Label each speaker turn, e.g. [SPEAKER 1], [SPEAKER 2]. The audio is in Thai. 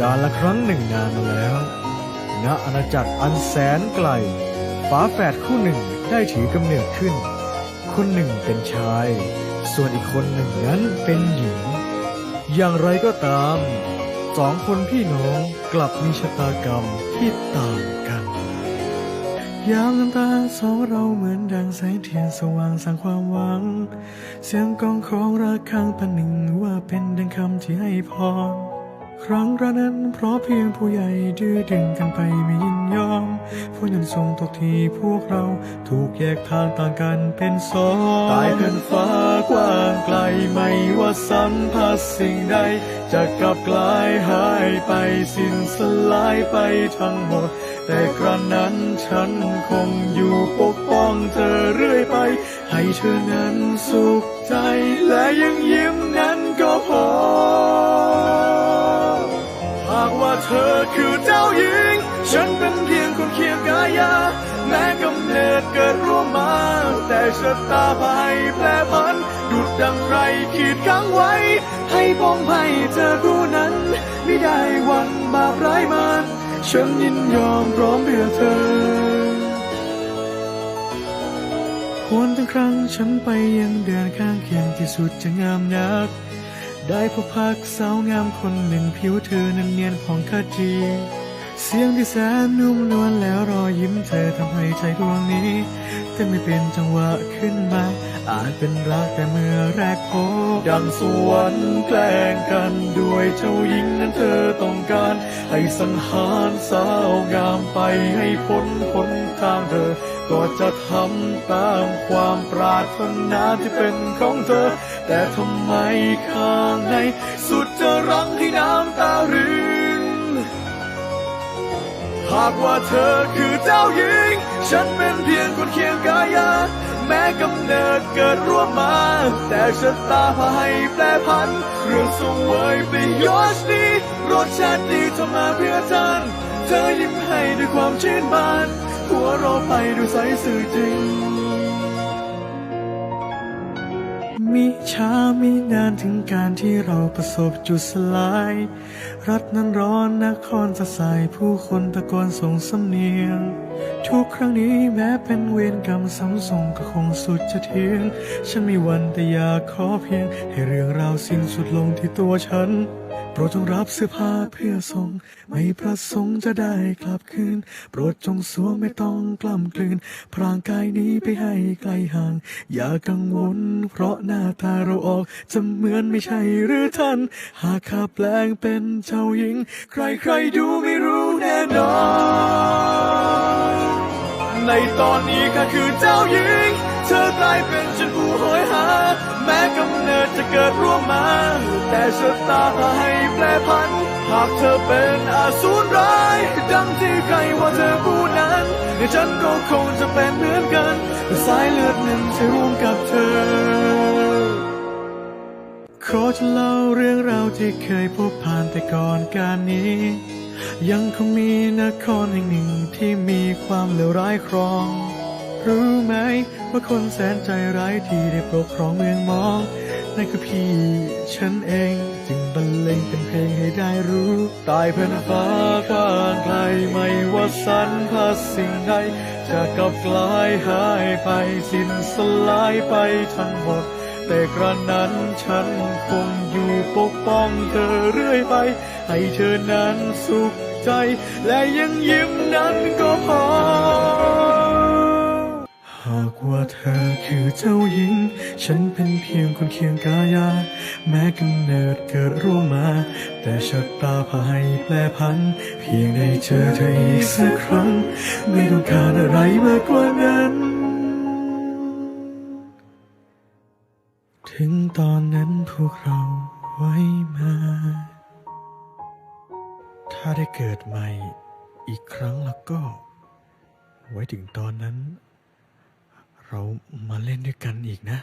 [SPEAKER 1] การละครั้งหนึ่งนานมาแล้ว ณ อาณาจักรอันแสนไกล ฝาแฝดคู่หนึ่งได้ถือกำเนิดขึ้น คนหนึ่งเป็นชาย ส่วนอีกคนหนึ่งนั้นเป็นหญิง อย่างไรก็ตาม สองคนพี่น้องกลับมีชะตากรรมที่ต่างกัน ยามน้ำตาสองเราเหมือนดังแสงเทียนสว่างสร้างความหวัง เสียงกองของระฆังประหนึ่งว่าเป็นดังคำที่ให้พร ครั้งกระนั้นเพราะเพียงผู้ใหญ่ดื้อดึงกันไปไม่ยินยอมฝนยันทรงตกที่พวกเราถูกแยกทางต่างกันเป็นสองตายเป็นฟ้ากว้างไกลไม่ว่าสัมผัสสิ่งใด จะกลับกลายหายไปสิ้นสลายไปทั้งหมด แต่กระนั้นฉันคงอยู่ปกป้องเธอเรื่อยไป ให้เธอนั้นสุขใจและยังยิ้มนั้นก็พอ เธอคือเจ้าหญิง ฉันเป็นเพียงคนเคียงกายา แม้กำเนิดเกิดร่วมมา แต่ชะตาพายแปรผัน ดุดดังไรขีดค้างไว้ ให้ป้องให้เธอผู้นั้น ไม่ได้วันบาปร้ายมัน ฉันยินยอมพร้อมเพื่อเธอหวนทั้งครั้งฉันไปยังเดือนข้างเคียงที่สุดจะงามนัก ได้พบพักสาวงามคนหนึ่งผิวเธอนั้นเนียนผ่องขจี เสียงที่แสนนุ่มนวลแล้วรอยยิ้มเธอทำให้ใจดวงนี้ เต้นไม่เป็นจังหวะขึ้นมา อาจเป็นรักแต่เมื่อแรกพบดังสวรรค์แกล้งกันด้วยเจ้าหญิงนั้นเธอต้องการ ให้สังหารสาวงามไปให้พ้นพ้นทางเธอ ก็จะทำตามความปรารถนาที่เป็นของเธอ แต่ทำไมข้างในสุดจะรังให้น้ำตารินหากว่าเธอคือเจ้าหญิง ฉันเป็นเพียงคนเคียงกายา แม้กำเนิดเกิดร่วมมา แต่ชะตาพาให้แปรพัน เรื่องสงเวยไปยอชนี้รสชาติดีทำมาเพื่อท่านเธอยิ้มให้ด้วยความชื่นบาน หัวเราไปด้วยใสสื่อจริง มิช้ามินานถึงการที่เราประสบจุดสลาย รัฐนั้นร้อนนครสะสายผู้คนตะโกนส่งสำเนียง ทุกครั้งนี้แม้เป็นเวรกรรมซ้ำส่งก็คงสุดจะเทียง ฉันมีวันแต่อยากขอเพียง ให้เรื่องราวสิ้นสุดลงที่ตัวฉัน โปรดจงรับเสื้อผ้าเพื่อส่งไม่ประสงค์จะได้กลับคืน โปรดจงสวมไม่ต้องกล้ำกลืนพรางกายนี้ไปให้ไกลห่าง อย่ากังวล เพราะหน้าตาเราออก จะเหมือนไม่ใช่หรือท่าน หากข้าแปลงเป็นเจ้าหญิง ใครๆดูไม่รู้แน่นอน ในตอนนี้ข้าคือเจ้าหญิง เธอกลายเป็นฉันผู้โหยหา แม้กำเนิด จะเกิดร่วมมา แต่ชะตาให้แปรพัน หากเธอเป็นอาสูรร้าย ดังที่ใครว่าเธอผู้นั้นฉันก็คงจะเป็นเหมือนกันสายเลือดหนึ่งที่ร่วมกับเธอ ขอจะเล่าเรื่องราวที่เคยพบผ่านแต่ก่อนการนี้ ยังคงมีนครแห่งหนึ่งที่มีความเลวร้ายครองรู้ไหมว่าคนแสนใจร้ายที่ได้ปกครองเมืองมอง นั่นคือพี่ฉันเอง จึงบรรเลงเป็นเพลงให้ได้รู้ตายเพื่อนฟ้ากว้างไกลไม่ว่าสันพัดสิ่งใดจะกลับกลายหายไปสิ้นสลายไปทั้งหมด แต่กระนั้นฉันคงอยู่ปกป้องเธอเรื่อยไป ให้เธอนั้นสุขใจ และยังยิ้มนั้นก็พอากว่าเธอคือเจ้าหญิง ฉันเป็นเพียงคนเคียงกายา แม้กำเนิดเกิดร่วมมา แต่ชะตาพาให้แปรพัน เพียงได้เจอเธออีกสักครั้ง ไม่ต้องการอะไรมากกว่านั้น ถึงตอนนั้นพวกเราไว้มา ถ้าได้เกิดใหม่อีกครั้งแล้วก็ ไว้ถึงตอนนั้น เรามาเล่นด้วยกันอีกนะ